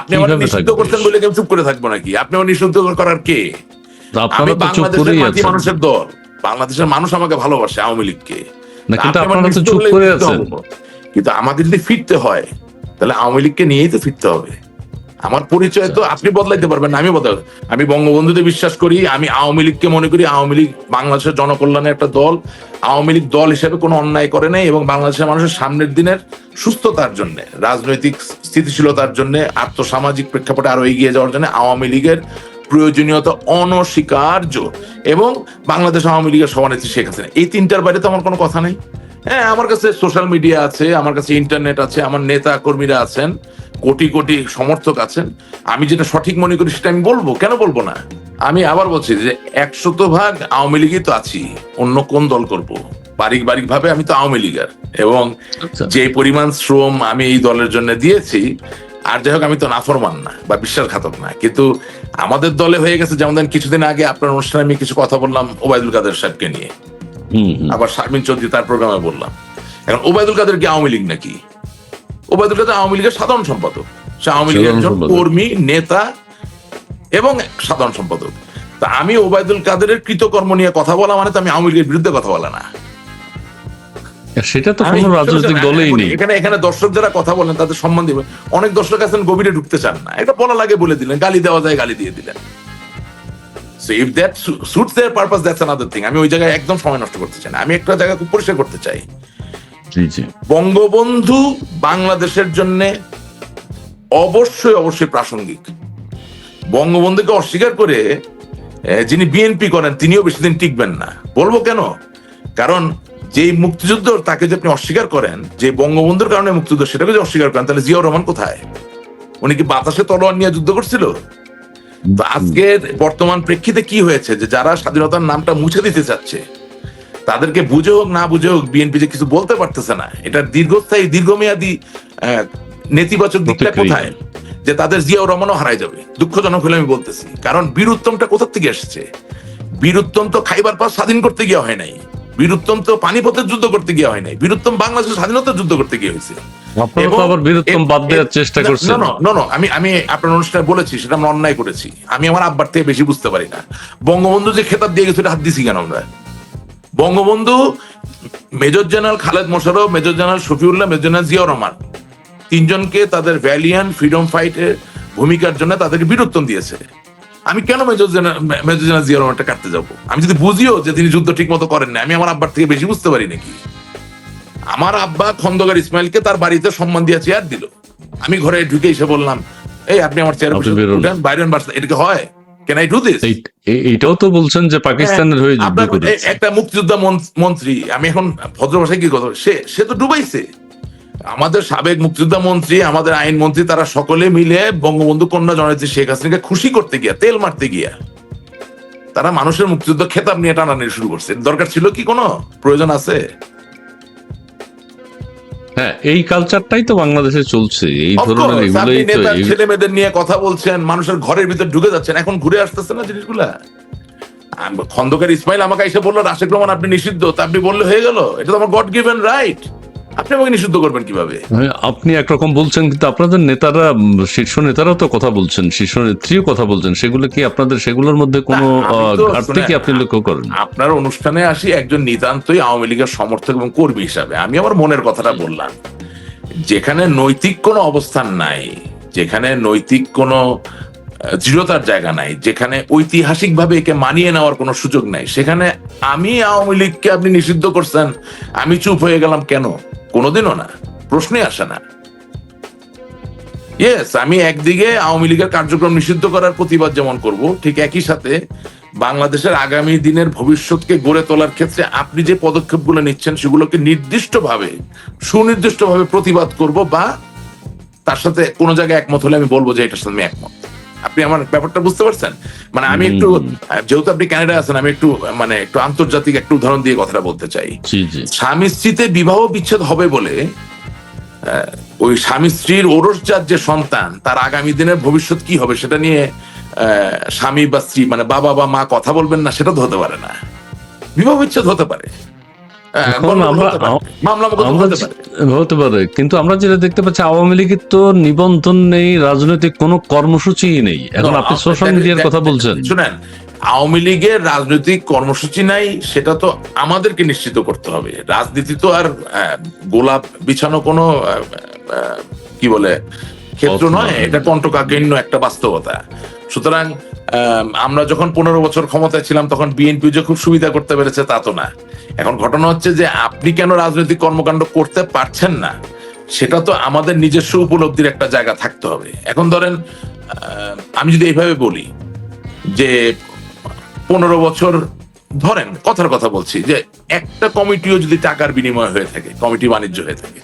আপনি আমার নিষিদ্ধ বলে কি আমি চুপ করে থাকব নাকি? আপনি আমার নিষিদ্ধ করার কে? আমি বাংলাদেশের মাটি মানুষের দল। বাংলাদেশের মানুষ আমাকে ভালোবাসে আওয়ামী লীগকে। কিন্তু আমাকে যদি ফিরতে হয় তাহলে আওয়ামী লীগকে নিয়েই তো ফিরতে হবে। আমার পরিচয় তো আপনি বদলাইতে পারবেন আমি বদল আমি বঙ্গবন্ধুতে বিশ্বাস করি, আমি আওয়ামী লীগকে মনে করি, আওয়ামী লীগ বাংলাদেশের জনকল্যাণের একটা দল। আওয়ামী লীগ দল হিসেবে কোনো অন্যায় করে নাই এবং বাংলাদেশের মানুষের সামনের দিনের সুস্থতার জন্য, রাজনৈতিক স্থিতিশীলতার জন্য, আর্থসামাজিক প্রেক্ষাপটে আরও এগিয়ে যাওয়ার জন্য আওয়ামী লীগের প্রয়োজনীয়তা অনস্বীকার্য। এবং বাংলাদেশ আওয়ামী লীগের সভানেত্রী শেখ হাসিনা, এই তিনটার বাইরে তো আমার কোনো কথা নেই। হ্যাঁ আমার কাছে সোশ্যাল মিডিয়া আছে আমার কাছে ইন্টারনেট আছে আমার নেতা কর্মীরা আছেন কোটি কোটি সমর্থক আছেন। আমি যেটা সঠিক মনে করি সেটা আমি বলব। কেন বলব না? আমি আবার বলছি যে একশত ভাগ আওয়ামী লীগই তো আছি অন্য কোন দল করব? পারিবারিক ভাবে আমি তো আওয়ামী লীগের। এবং আচ্ছা। যে পরিমাণ শ্রম আমি এই দলের জন্য দিয়েছি আর যাই হোক আমি তো নাফরমান না বা বিশ্বাসঘাতক না। কিন্তু আমাদের দলে হয়ে গেছে যেমন কিছুদিন আগে আপনার অনুষ্ঠানে আমি কিছু কথা বললাম ওবায়দুল কাদের সাহেবকে নিয়ে। আবার শারমিন চৌধুরী তার প্রোগ্রামে বললাম। এখন ওবায়দুল কাদের কি আওয়ামী লীগ নাকি? ওবায়দুল কাদের আওয়ামী লীগের সাধারণ সম্পাদক। সে আওয়ামী লীগের একজন কর্মী নেতা এবং সাধারণ সম্পাদক। তা আমি ওবায়দুল কাদেরের কৃতকর্ম নিয়ে কথা বলা মানে তো আমি আওয়ামী লীগের বিরুদ্ধে কথা বলা না। সেটা তো কোনো রাজনৈতিক দলেই নেই। এখানে এখানে দর্শক যারা কথা বলেন তাদের সম্মান দিবেন। অনেক দর্শক আছেন গভীরে ঢুকতে চান না। এটা বলা লাগে বলে দিলেন গালি দেওয়া যায় গালি দিয়ে দিলেন। So if that suits their purpose that's another thing আমি ওই জায়গায় একদম সময় নষ্ট করতে চাই না। আমি একটা জায়গা খুব পরিষ্কার করতে চাই। জি জি। বঙ্গবন্ধু বাংলাদেশের জন্য অবশ্যই অবশ্যই প্রাসঙ্গিক। বঙ্গবন্ধুকে অস্বীকার করে যিনি বিএনপি করেন তিনিও বেশি দিন টিকবেন না। বলব কেন? কারণ যেই মুক্তিযুদ্ধ তাকে যে আপনি অস্বীকার করেন যে বঙ্গবন্ধুর কারণে মুক্তিযুদ্ধ সেটাকে যে অস্বীকার করেন তাহলে জিয়াউর রহমান কোথায়? উনি কি বাতাসে তলোয়ার নিয়ে যুদ্ধ করছিল? আজকের বর্তমান প্রেক্ষিতে কি হয়েছে যে যারা স্বাধীনতার নামটা মুছে দিতে চাচ্ছে তাদেরকে বুঝে হোক না বুঝে হোক বিএনপি যে কিছু বলতে পারতেছে না। এটা দীর্ঘস্থায়ী দীর্ঘমেয়াদী নেতিবাচক দিকটা কোথায়? যে তাদের জিয়াউর রহমানও হারাই যাবে। দুঃখজনক হলে আমি বলতেছি। কারণ বীরুত্তমটা কোথা থেকে এসেছে? বীরুত্তম তো খাইবার পাস স্বাধীন করতে গিয়ে হয় নাই। বীরুত্তম তো পানিপথের যুদ্ধ করতে গিয়ে হয় নাই। বীরুত্তম বাংলাদেশের স্বাধীনতার যুদ্ধ করতে গিয়ে হয়েছে। আপনারা তো এবং- আবার বীরত্তম বাদ দেওয়ার চেষ্টা না, না, না, না, না, আমি আমি আপনার অনুষ্ঠানে বলেছি সেটা আমরা অন্যায় করেছি। আমি আমার আব্বার থেকে বেশি বুঝতে পারি না। বঙ্গবন্ধু যে খেতাব দিয়ে গেছে এটা হাত দিছি কেন আমরা? Bangabandhu major general Khaled Mosharraf major general Shafiullah major general Ziaur Rahman তিনজনকে তাদের ভ্যালিয়ান ফ্রিডম ফাইটের ভূমিকার জন্য তাদেরকে বীরত্তম দিয়েছে। আমি কেন মেজর জেনারেল মেজর জেনারেল রহমানটা কাটতে যাব? আমি যদি বুঝিও যে তিনি যুদ্ধ ঠিক মতো করেন না আমি আমার আব্বার থেকে বেশি বুঝতে পারি নাকি? আমার আব্বা খন্দকার ইসমাইলকে তার বাড়িতে সম্মান দিয়ে চেয়ার দিল। আমি ঘরে ঢুকে এসে বললাম এই আপনি আমার চেয়ার বেরোন। বাইরন বার্সা এটা হয়? কেন আই ডু দিস এই- এ- তো বলছেন যে পাকিস্তানের হয়ে যুদ্ধ করেছে। এ- একটা মুক্তিযোদ্ধা মন্ত্রী আমি এখন ভদ্র ভাষায় কি কথা সে সে তো ডুবাইছে। আমাদের সাবেক মুক্তিযোদ্ধা মন্ত্রী আমাদের আইন মন্ত্রী তারা সকলে মিলে বঙ্গবন্ধু কন্যা জননেত্রী শেখ হাসিনাকে খুশি করতে গিয়া তেল মারতে গিয়া তারা মানুষের মুক্তিযুদ্ধ খেতাব নিয়ে টানানি শুরু করছে। দরকার ছিল কি কোনো? প্রয়োজন আছে? হ্যাঁ এই কালচারটাই তো বাংলাদেশে চলছে। এই ধরনের এগুলোই তো ছেলে মেয়েদের নিয়ে কথা বলছেন মানুষের ঘরের ভিতর ঢুকে যাচ্ছেন এখন ঘুরে আসতেছে না জিনিসগুলা? খন্দকার ইসমাইল আমাকে এসে বলল রাশেক রহমান আপনি নিষিদ্ধ। তা আপনি বললে হয়ে গেল? এটা তো আমার গড গিভেন রাইট আপনি আমাকে নিষিদ্ধ করবেন কীভাবে? হ্যাঁ, আপনি একরকম বলছেন কিন্তু আপনাদের নেতারা শীর্ষ নেতারাও তো কথা বলছেন শীর্ষ নেত্রীও কথা বলছেন সেগুলো কি আপনাদের সেগুলোর মধ্যে কোনো ঘাটতি কি আপনি লক্ষ্য করেন? আপনার অনুষ্ঠানে আসি একজন নিতান্তই আওয়ামী লীগের সমর্থক এবং কর্মী হিসাবে। আমি আমার মনের কথাটা বললাম। যেখানে নৈতিক কোনো অবস্থান নাই যেখানে নৈতিক কোনো দৃঢ়তার জায়গা নাই যেখানে ঐতিহাসিকভাবে একে মানিয়ে নেওয়ার কোনো সুযোগ নাই সেখানে আমি আওয়ামী লীগকে আপনি নিষিদ্ধ করছেন আমি চুপ হয়ে গেলাম কেন? কোনোদিনও না প্রশ্নই আসে না। ইয়েস আমি একদিকে আওয়ামী লীগের কার্যক্রম নিষিদ্ধ করার প্রতিবাদ যেমন করব, ঠিক একই সাথে বাংলাদেশের আগামী দিনের ভবিষ্যৎকে গড়ে তোলার ক্ষেত্রে আপনি যে পদক্ষেপগুলো নিচ্ছেন সেগুলোকে নির্দিষ্টভাবে, সুনির্দিষ্টভাবে প্রতিবাদ করব বা তার সাথে কোনো জায়গায় একমত হলে আমি বলব যে এটার সাথে আমি একমত। আপনি আমার ব্যাপারটা বুঝতে পারছেন? মানে আমি একটু যেহেতু আপনি কানাডা আছেন আমি একটু মানে একটু আন্তর্জাতিক একটা উদাহরণ দিয়ে কথাটা বলতে চাই। স্বামী স্ত্রীতে বিবাহ বিচ্ছেদ হবে বলে ওই স্বামী স্ত্রীর ওরসজাত যে সন্তান তার আগামী দিনের ভবিষ্যৎ কি হবে সেটা নিয়ে আহ, স্বামী বা স্ত্রী মানে বাবা বা মা কথা বলবেন না সেটা তো হতে পারে না। বিবাহ বিচ্ছেদ হতে পারে। হতে পারে। মামলা মোকদ্দমা আমরা হতে যে- পারে। কিন্তু আমরা যেটা দেখতে পাচ্ছি আওয়ামী লীগের তো নিবন্ধন নেই রাজনৈতিক কোনো কর্মসূচি নেই। এখন আপনি সোশ্যাল মিডিয়ার কথা বলছেন। শুনেন আওয়ামী লীগের রাজনৈতিক কর্মসূচি নাই সেটা তো আমাদেরকে নিশ্চিত করতে হবে। রাজনীতি তো আর আহ, গোলাপ বিছানো কোনো কি বলে ক্ষেত্র নয়। এটা কণ্ঠকাকীর্ণ একটা বাস্তবতা। সুতরাং আহ, আমরা যখন পনেরো বছর ক্ষমতায় ছিলাম তখন বিএনপি যে খুব সুবিধা করতে পেরেছে তা তো না। এখন ঘটনা হচ্ছে যে আপনি কেন রাজনৈতিক কর্মকাণ্ড করতে পারছেন না? সেটা তো আমাদের নিজস্ব উপলব্ধির একটা জায়গা থাকতে হবে। এখন ধরেন আমি যদি এইভাবে বলি যে পনেরো বছর ধরেন, কথার কথা বলছি যে একটা কমিটিও যদি টাকার বিনিময় হয়ে থাকে, কমিটি বাণিজ্য হয়ে থাকে,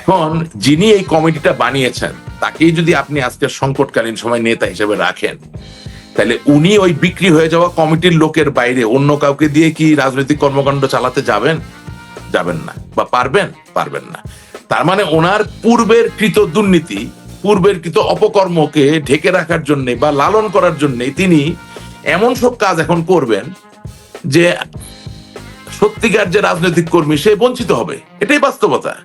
এখন যিনি এই কমিটিটা বানিয়েছেন, তাকেই যদি আপনি আজকে সংকটকালীন সময় নেতা হিসেবে রাখেন তাহলে উনি ওই বিক্রি হয়ে যাওয়া কমিটির লোকের বাইরে, অন্য কাউকে দিয়ে কি রাজনৈতিক কর্মকাণ্ড চালাতে যাবেন? যাবেন না। বা পারবেন? পারবেন না। তার মানে ওনার পূর্বের কৃত দুর্নীতি, পূর্বের কৃত অপকর্মকে ঢেকে রাখার জন্য বা লালন করার জন্য তিনি এমন সব কাজ এখন করবেন যে সত্যিকার যে রাজনৈতিক কর্মী সে বঞ্চিত হবে। এটাই বাস্তবতা।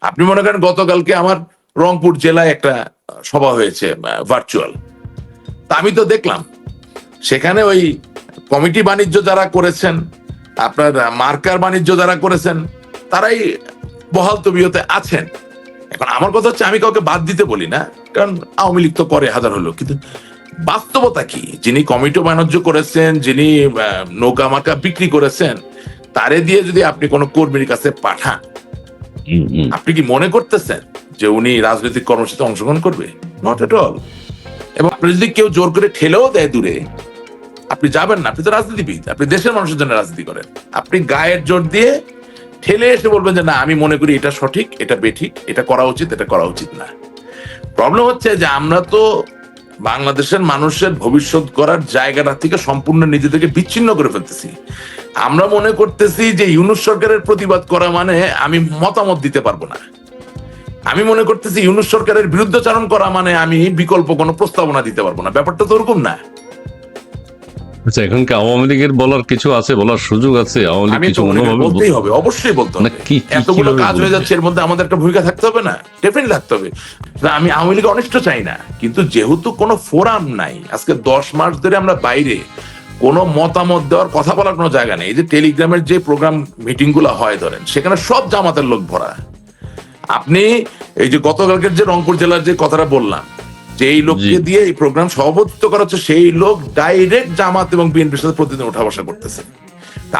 আপনি মনে করেন গতকালকে আমার রংপুর জেলায় একটা সভা হয়েছে ভার্চুয়াল আমি তো দেখলাম। সেখানে ওই কমিটি বাণিজ্য যারা করেছেন আপনার মার্কার বাণিজ্য যারা করেছেন তারাই বহাল তবিয়তে আছেন। এখন আমার কথা হচ্ছে আমি কাউকে বাদ দিতে বলি না কারণ আওয়ামী লীগ তো করে হাজার হলো কিন্তু বাস্তবতা কি? যিনি কমিটি বাণিজ্য করেছেন যিনি নৌকা মার্কা বিক্রি করেছেন তারে দিয়ে যদি আপনি কোনো কর্মীর কাছে পাঠান। আপনি কি মনে করতেছেন যে উনি রাজনৈতিক কর্মসূচিতে অংশগ্রহণ করবে? নট এট অল এবং আপনি যদি কেউ জোর করে ঠেলেও দেয় দূরে, আপনি যাবেন না। আপনি তো রাজনীতিবিদ, আপনি দেশের মানুষের জন্য রাজনীতি করেন। আপনি গায়ের জোর দিয়ে ঠেলে এসে বলবেন যে, না, আমি মনে করি এটা সঠিক, এটা বেঠিক, এটা করা উচিত, এটা করা উচিত না। প্রবলেম হচ্ছে যে, আমরা তো বাংলাদেশের মানুষের ভবিষ্যৎ করার জায়গাটা থেকে সম্পূর্ণ নিজেদেরকে বিচ্ছিন্ন করে ফেলতেছি। আমরা মনে করতেছি যে, ইউনুস সরকারের প্রতিবাদ করা মানে আমি মতামত দিতে পারব না। আমি মনে করতেছি ইউনুস সরকারের বিরুদ্ধাচারণ করা মানে আমি বিকল্প কোনো প্রস্তাবনা দিতে পারব না। ব্যাপারটা তো ওরকম না। আচ্ছা এখন কি আওয়ামী লীগের বলার কিছু আছে? বলার সুযোগ আছে? আওয়ামী লীগ কিছু বলতেই হবে অবশ্যই বলতে হবে। এতগুলো কাজ হয়ে যাচ্ছে এর মধ্যে আমাদের একটা ভূমিকা থাকতে হবে না? ডেফিনেটলি থাকতে হবে। আমি আওয়ামী লীগ অনিষ্ট চাই না। কিন্তু যেহেতু কোনো ফোরাম নাই আজকে দশ মাস ধরে আমরা বাইরে কোনো মতামত দেওয়ার কথা বলার কোনো জায়গা নেই। এই যে টেলিগ্রামের যে প্রোগ্রাম মিটিংগুলো হয় ধরেন সেখানে সব জামাতের লোক ভরা। আপনি এই যে গতকালকের যে রংপুর জেলার যে কথাটা বললাম যে এই লোককে দিয়ে এই প্রোগ্রাম সভাপতিত্ব করা হচ্ছে সেই লোক ডাইরেক্ট জামাত এবং বিএনপির সাথে প্রতিদিন উঠা বসা করতেছে।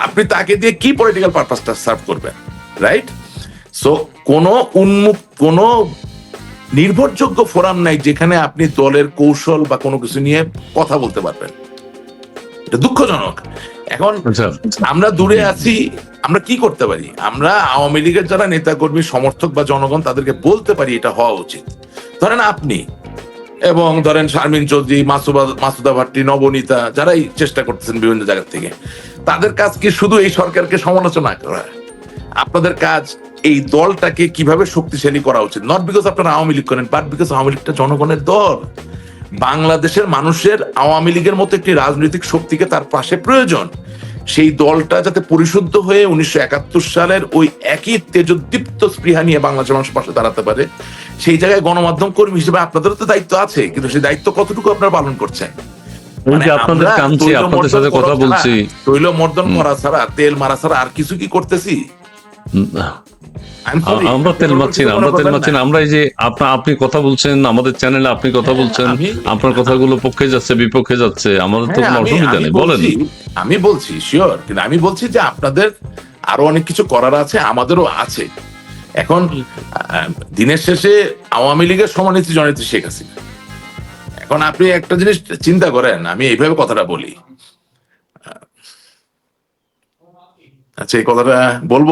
আপনি তাকে দিয়ে কি পলিটিক্যাল পারপাসটা সার্ভ করবেন রাইট সো কোন উন্মুখ কোন নির্ভরযোগ্য ফোরাম নাই যেখানে আপনি দলের কৌশল বা কোনো কিছু নিয়ে কথা বলতে পারবেন। এটা দুঃখজনক। এখন আচ্ছা। আমরা দূরে আছি আমরা কি করতে পারি? আমরা আওয়ামী লীগের যারা নেতা কর্মী সমর্থক বা জনগণ তাদেরকে বলতে পারি এটা হওয়া উচিত। ধরেন আপনি এবং ধরেন শারমিন চৌধুরী মাসুবা মাসুদা ভাট্টি নবনীতা যারাই চেষ্টা করতেছেন বিভিন্ন জায়গা থেকে তাদের কাজ কি শুধু এই সরকারকে সমালোচনা করা? আপনাদের কাজ এই দলটাকে কীভাবে শক্তিশালী করা উচিত? নট বিকজ আপনারা আওয়ামী লীগ করেন বাট বিকজ আওয়ামী লীগটা জনগণের দল। বাংলাদেশের মানুষের আওয়ামী লীগের মতো একটি রাজনৈতিক শক্তিকে তার পাশে প্রয়োজন। সেই দলটা যাতে পরিশুদ্ধ হয়ে উনিশশো একাত্তর সালের ওই একই তেজোদ্দীপ্ত স্পৃহা নিয়ে বাংলাদেশের মানুষের পাশে দাঁড়াতে পারে সেই জায়গায় গণমাধ্যম কর্মী হিসেবে আপনাদেরও তো দায়িত্ব আছে কিন্তু সেই দায়িত্ব কতটুকু আপনারা পালন করছেন? কামছি তৈল মর্দন করা কথা ছাড়া, বলছি। তৈল মারা ছাড়া আর কিছু কি করতেছি? আমরা তেল না আমরা তেল না। আমরা এই যে আপনা আপনি কথা বলছেন আমাদের চ্যানেলে আপনি কথা হ্যাঁ, বলছেন আপনার কথাগুলো পক্ষে যাচ্ছে বিপক্ষে যাচ্ছে আমাদের তো হ্যাঁ, কোনো অসুবিধা নেই বলেন। আমি বলছি শিওর কিন্তু আমি বলছি যে আপনাদের আরও অনেক কিছু করার আছে আমাদেরও আছে। এখন দিনের শেষে আওয়ামী লীগের সমানেত্রী জননেত্রী শেখ হাসিনা। এখন আপনি একটা জিনিস চিন্তা করেন আমি এইভাবে কথাটা বলি। আচ্ছা এই কথাটা বলব?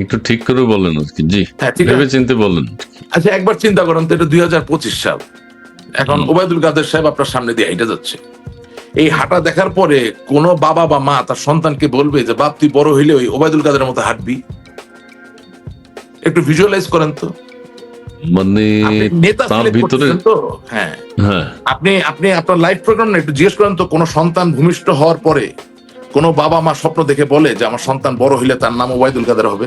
একটু ঠিক করে বলেন আর কি জি হ্যাঁ ভেবে চিনতে বলেন। আচ্ছা একবার চিন্তা করেন তো এটা দুই হাজার পঁচিশ সাল। এখন ওবায়দুল কাদের সাহেব আপনার সামনে দিয়ে হাঁটা যাচ্ছে। এই হাঁটা দেখার পরে কোন বাবা বা মা তার সন্তানকে বলবে যে বাপ তুই বড় হইলে ওই ওবায়দুল কাদের মতো হাঁটবি? একটু ভিজুয়ালাইজ করেন তো। মানে তার ভিতরে হ্যাঁ। হ্যাঁ। আপনি আপনি আপনার লাইফ প্রোগ্রাম না একটু জিজ্ঞেস করেন তো কোন সন্তান ভূমিষ্ঠ হওয়ার পরে কোন বাবা মা স্বপ্ন দেখে বলে যে আমার সন্তান বড় হইলে তার নাম ওবায়দুল কাদের হবে?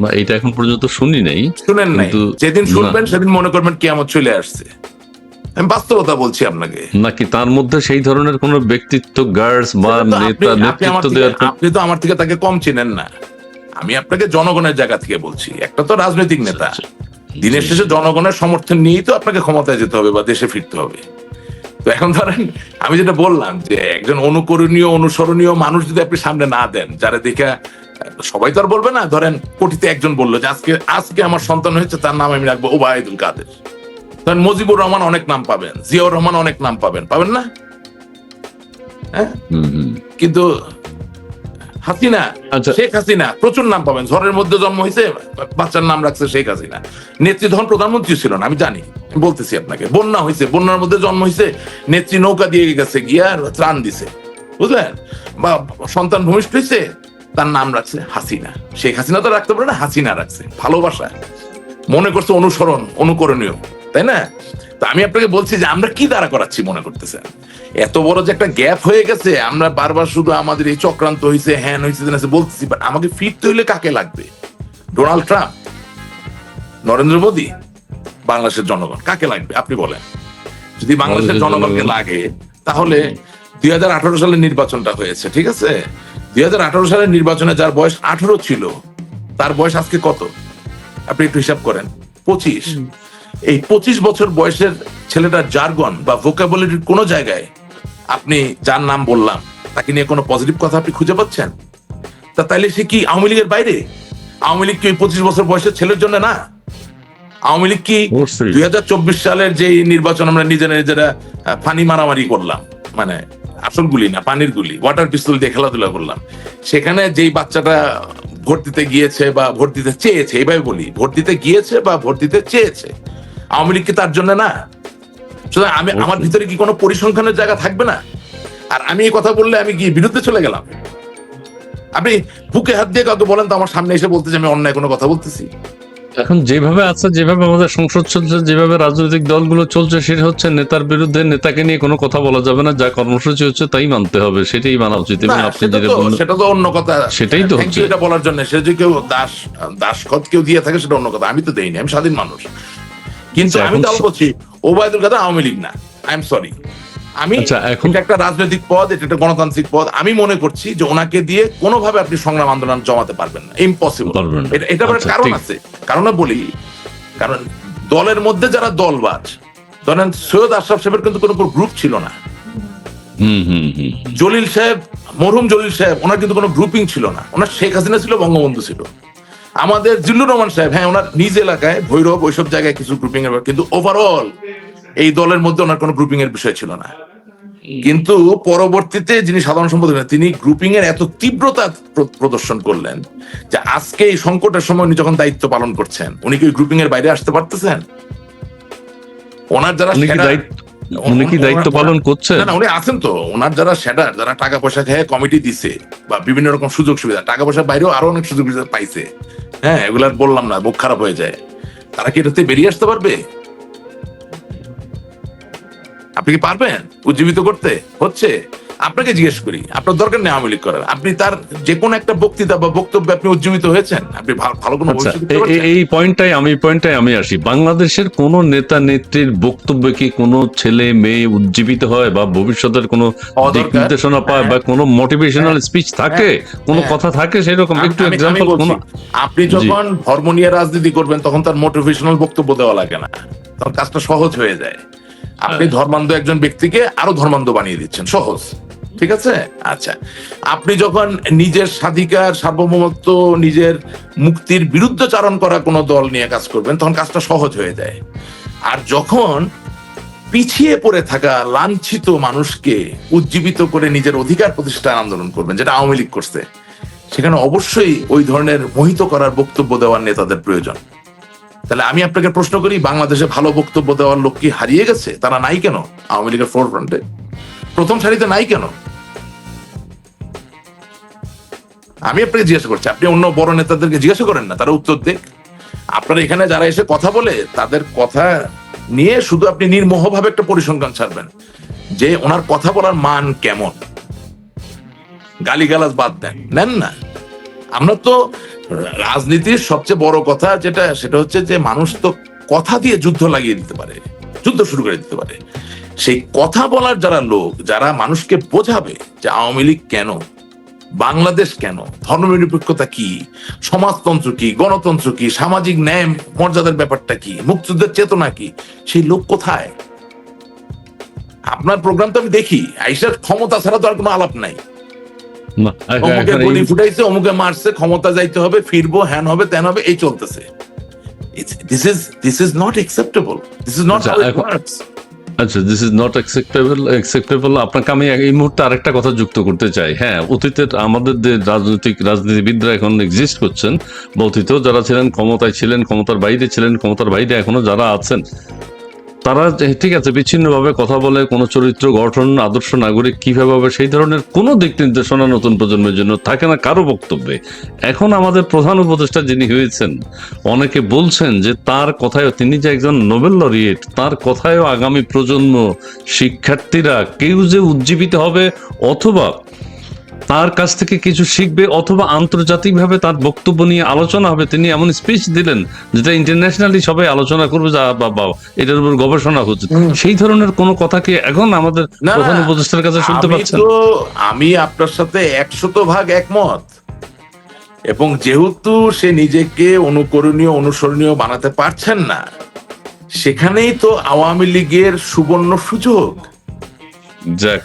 না এটা এখন পর্যন্ত শুনি নাই শুনেন নাই। যেদিন শুনবেন সেদিন মনে করবেন কি আমার চলে আসছে। আমি বাস্তবতা বলছি আপনাকে। নাকি তার মধ্যে সেই ধরনের কোন ব্যক্তিত্ব গার্ডস বা নেতা নেতৃত্ব দেওয়ার আপনি তো আমার থেকে তাকে কম চিনেন না। আমি আপনাকে জনগণের জায়গা থেকে বলছি। একটা তো রাজনৈতিক নেতা। দিনের শেষে জনগণের সমর্থন নিয়েই তো আপনাকে ক্ষমতায় যেতে হবে বা দেশে ফিরতে হবে। তো এখন ধরেন আমি যেটা বললাম যে একজন অনুকরণীয় অনুসরণীয় মানুষ যদি আপনি সামনে না দেন যারা দেখে সবাই তো আর বলবে না ধরেন কোটিতে একজন বলল যে আজকে আজকে আমার সন্তান হয়েছে তার নাম আমি রাখব ওবায়দুল কাদের। ধরেন মুজিবুর রহমান অনেক নাম পাবেন জিয়াউর রহমান অনেক নাম পাবেন পাবেন না? হ্যাঁ। কিন্তু হাসিনা আচ্ছা। শেখ হাসিনা প্রচুর নাম পাবেন। ঝড়ের মধ্যে জন্ম হয়েছে বাচ্চার নাম রাখছে শেখ হাসিনা। নেত্রী তখন প্রধানমন্ত্রী ছিল না আমি জানি বলতেছি আপনাকে। বন্যা হয়েছে বন্যার মধ্যে জন্ম হয়েছে নেত্রী নৌকা দিয়ে গেছে গিয়া ত্রাণ দিছে। বুঝলেন? বা সন্তান ভূমিষ্ঠ হয়েছে তার নাম রাখছে হাসিনা। শেখ হাসিনা তো রাখতে পারে না হাসিনা রাখছে। ভালোবাসা। মনে করছে অনুসরণ অনুকরণীয় তাই না? তো আমি আপনাকে বলছি যে আমরা কি দ্বারা করাচ্ছি মনে করতেছেন? এত বড় যে একটা গ্যাপ হয়ে গেছে আমরা বারবার শুধু আমাদের এই চক্রান্ত হয়েছে হ্যান হয়েছে বলতেছি বাট আমাকে ফিরতে হইলে কাকে লাগবে? Donald Trump? নরেন্দ্র মোদী? বাংলাদেশের জনগণ কাকে লাগবে? আপনি বলেন। যদি বাংলাদেশের বাংলাদেশের জনগণকে লাগে তাহলে দুই হাজার আঠারো সালের নির্বাচনটা হয়েছে ঠিক আছে? দুই হাজার আঠারো সালের নির্বাচনে যার বয়স আঠারো ছিল তার বয়স আজকে কত? আপনি একটু হিসাব করেন। পঁচিশ। এই পঁচিশ বছর বয়সের ছেলেটার জার্গন বা ভোকাবুলারির কোন জায়গায় আপনি যার নাম বললাম তাকে নিয়ে কোনো পজিটিভ কথা আপনি খুঁজে পাচ্ছেন? তা তাইলে সে কি আওয়ামী লীগের বাইরে? আওয়ামী লীগ কি ওই পঁচিশ বছর বয়সের ছেলের জন্য না? আওয়ামী লীগ কি দুই হাজার চব্বিশ সালের যে নির্বাচন আমরা নিজেরা নিজেরা ফানি মারামারি করলাম মানে আসল গুলি না পানির গুলি ওয়াটার পিস্তল দিয়ে খেলাধুলা করলাম। সেখানে যেই বাচ্চাটা ভোট দিতে গিয়েছে বা ভোট দিতে চেয়েছে এইভাবে বলি ভোট দিতে গিয়েছে বা ভোট দিতে চেয়েছে আওয়ামী লীগ কি তার জন্য না? সুতরাং আমি আমার ভিতরে কি কোনো পরিসংখ্যানের জায়গা থাকবে না? আর আমি এই কথা বললে আমি কি বিরুদ্ধে চলে গেলাম? আপনি বুকে হাত দিয়ে কাউকে বলেন তো আমার সামনে এসে বলতে যে আমি অন্যায় কোনো কথা বলতেছি। এখন যেভাবে আছে যেভাবে আমাদের সংসদ চলছে যেভাবে রাজনৈতিক দলগুলো চলছে সেটা হচ্ছে নেতার বিরুদ্ধে নেতাকে নিয়ে কোনো কথা বলা যাবে না যা কর্মসূচি হচ্ছে তাই মানতে হবে সেটাই মানা উচিত। এবং আপনি সেটা যেটা তো- সেটা তো অন্য কথা। সেটাই তো হচ্ছে। এটা বলার জন্য। সে যে কেউ দাস দাসখত কেউ দিয়ে থাকে সেটা অন্য কথা। আমি তো দেইনি আমি স্বাধীন মানুষ। কিন্তু আচ্ছা, আমি তাও বলছি ওবায়দুল কাদের আওয়ামী লীগ না আই এম সরি আমি আচ্ছা, এটা একটা রাজনৈতিক পদ এটা একটা গণতান্ত্রিক পদ। আমি মনে করছি যে ওনাকে দিয়ে কোনোভাবে আপনি সংগ্রাম আন্দোলন জমাতে পারবেন না ইম্পসিবল এটা আবার আচ্ছা, কারণ আছে। কারণ বলি কারণ দলের মধ্যে যারা দলবাজ ধরেন সৈয়দ আশরাফ সাহেবের কিন্তু কোনো গ্রুপ ছিল না। হুম হুম হুম। জলিল সাহেব মরহুম জলিল সাহেব ওনার কিন্তু কোনো গ্রুপিং ছিল না। ওনার শেখ হাসিনা ছিল বঙ্গবন্ধু ছিল। আমাদের জিল্লুর রহমান সাহেব হ্যাঁ ওনার নিজ এলাকায় ভৈরব ওইসব জায়গায় কিছু গ্রুপিং এর কিন্তু ওভারঅল এই দলের মধ্যে ওনার কোনো গ্রুপিং এর বিষয় ছিল না। কিন্তু পরবর্তীতে যিনি সাধারণ সম্পাদক তিনি গ্রুপিং এর এত তীব্রতা প্রদর্শন করলেন যে আজকে এই সংকটের সময় উনি যখন দায়িত্ব পালন করছেন উনি কি গ্রুপিং এর বাইরে আসতে পারতেছেন? ওনার যারা উনি কি দায়িত্ব পালন করছেন? না না উনি আছেন তো। ওনার যারা শ্যাডার যারা টাকা পয়সা খেয়ে কমিটি দিছে বা বিভিন্ন রকম সুযোগ সুবিধা টাকা পয়সার বাইরেও আরও অনেক সুযোগ সুবিধা পাইছে। হ্যাঁ এগুলো আর বললাম না, বুক খারাপ হয়ে যায়। তারা কি এটাতে বেরিয়ে আসতে পারবে? আপনি কি পারবেন? উজ্জীবিত করতে? হচ্ছে? আপনাকে জিজ্ঞেস করি আপনার দরকার নেই আওয়ামী লীগ করার। আপনি তার যে কোনো একটা বক্তৃতা বা বক্তব্যে আপনি উজ্জীবিত হয়েছেন? আপনি ভালো- কোনো আচ্ছা? এই পয়েন্টটাই আমি পয়েন্টটাই আমি আসি। বাংলাদেশের কোন নেতা নেত্রীর বক্তব্যে কি কোনো ছেলে মেয়ে উজ্জীবিত হয় বা ভবিষ্যতের কোনো দিক নির্দেশনা পায় বা কোনো মোটিভেশনাল স্পিচ থাকে? কোনো হ্যাঁ। কথা থাকে সেরকম? একটু এক্সাম্পল কোনো আপনি যখন ধর্ম নিয়ে রাজনীতি করবেন তখন তার মোটিভেশনাল বক্তব্য দেওয়া লাগে না। তখন কাজটা সহজ হয়ে যায়। আপনি ধর্মান্ধ একজন ব্যক্তিকে আরও ধর্মান্ধ বানিয়ে দিচ্ছেন সহজ। ঠিক আছে? আচ্ছা। আপনি যখন নিজের স্বাধিকার, সার্বভৌমত্ব, নিজের মুক্তির বিরুদ্ধে চারণ করা কোনো দল নিয়ে কাজ করবেন, তখন কাজটা সহজ হয়ে যায়। আর যখন পিছিয়ে পড়ে থাকা লাঞ্ছিত মানুষকে উজ্জীবিত করে নিজের অধিকার প্রতিষ্ঠার আন্দোলন করবেন, যেটা আওয়ামী লীগ করছে, সেখানে অবশ্যই ওই ধরনের মোহিত করার বক্তব্য দেওয়ার নেতাদের প্রয়োজন। তাহলে আমি আপনাকে প্রশ্ন করি, বাংলাদেশে ভালো বক্তব্য দেওয়ার লোক কি হারিয়ে গেছে? তারা নাই কেন আওয়ামী লীগের ফোর ফ্রন্টে প্রথম সারিতে নাই কেন? আমি আপনাকে জিজ্ঞাসা করছি, আপনি অন্য বড় নেতাদেরকে জিজ্ঞাসা করেন না, তারা উত্তর দেখ আপনারা এখানে যারা এসে কথা বলে, তাদের কথা নিয়ে শুধু আপনি নির্মোহভাবে একটা পরিসংখ্যান ছাড়বেন, যে ওনার কথা বলার মান কেমন। গালিগালাজ বাদ দেন, নেন না। আমরা তো রাজনীতির সবচেয়ে বড় কথা যেটা, সেটা হচ্ছে যে মানুষ তো কথা দিয়ে যুদ্ধ লাগিয়ে দিতে পারে, যুদ্ধ শুরু করে দিতে পারে। সেই কথা বলার যারা লোক, যারা মানুষকে বোঝাবে যে আওয়ামী লীগ কেন বাংলাদেশ কেন? ধর্মনিরপেক্ষতা কি? সমাজতন্ত্র কি? গণতন্ত্র কি? সামাজিক ন্যায় মর্যাদার ব্যাপারটা কি? মুক্তিযুদ্ধের চেতনা কি? সেই লোক কোথায়? আপনার প্রোগ্রাম তো আমি দেখি। আইসার ক্ষমতা ছাড়া তো আর কোনো আলাপ নাই। না, অমুকে গলি ফুটাইছে অমুকে মারছে ক্ষমতা যাইতে হবে ফিরবো হ্যান হবে তেন হবে এই চলতেছে। This is this is not acceptable this is not আচ্ছা, হাউ ইট ওয়ার্কস আচ্ছা this is not acceptable acceptable আপনাকে আমি এই মুহূর্তে আরেকটা কথা যুক্ত করতে চাই। হ্যাঁ অতীতের আমাদের যে রাজনৈতিক রাজনীতিবিদরা এখন এক্সিস্ট করছেন বা অতীতেও যারা ছিলেন, ক্ষমতায় ছিলেন, ক্ষমতার বাইরে ছিলেন, ক্ষমতার বাইরে এখনও যারা আছেন তারা ঠিক আছে, বিচ্ছিন্নভাবে কথা বলে, কোনো চরিত্র গঠন, আদর্শ, নাগরিক কীভাবে হবে, সেই ধরনের কোনো দিক নির্দেশনা নতুন প্রজন্মের জন্য থাকে না কারও বক্তব্যে। এখন আমাদের প্রধান উপদেষ্টা যিনি হয়েছেন, অনেকে বলছেন যে তার কথায় তিনি যে একজন নোবেল লরিয়েট, তার কথায়ও আগামী প্রজন্ম শিক্ষার্থীরা কেউ যে উজ্জীবিত হবে, অথবা তার কাছ থেকে কিছু শিখবে অথবা আন্তর্জাতিকভাবে তার বক্তব্য নিয়ে আলোচনা হবে। তিনি এমন স্পিচ দিলেন যেটা ইন্টারন্যাশনালি সবাই আলোচনা করবে যে বাবা এটার উপর গবেষণা হচ্ছে। সেই ধরনের কোনো কথা কি এখন আমাদের প্রধান উপদেষ্টার কাছে শুনতে আমি পাচ্ছেন? তো আমি আপনার সাথে একশত ভাগ একমত। এবং যেহেতু সে নিজেকে অনুকরণীয় অনুসরণীয় বানাতে পারছেন না সেখানেই তো আওয়ামী লীগের সুবর্ণ সুযোগ। যাক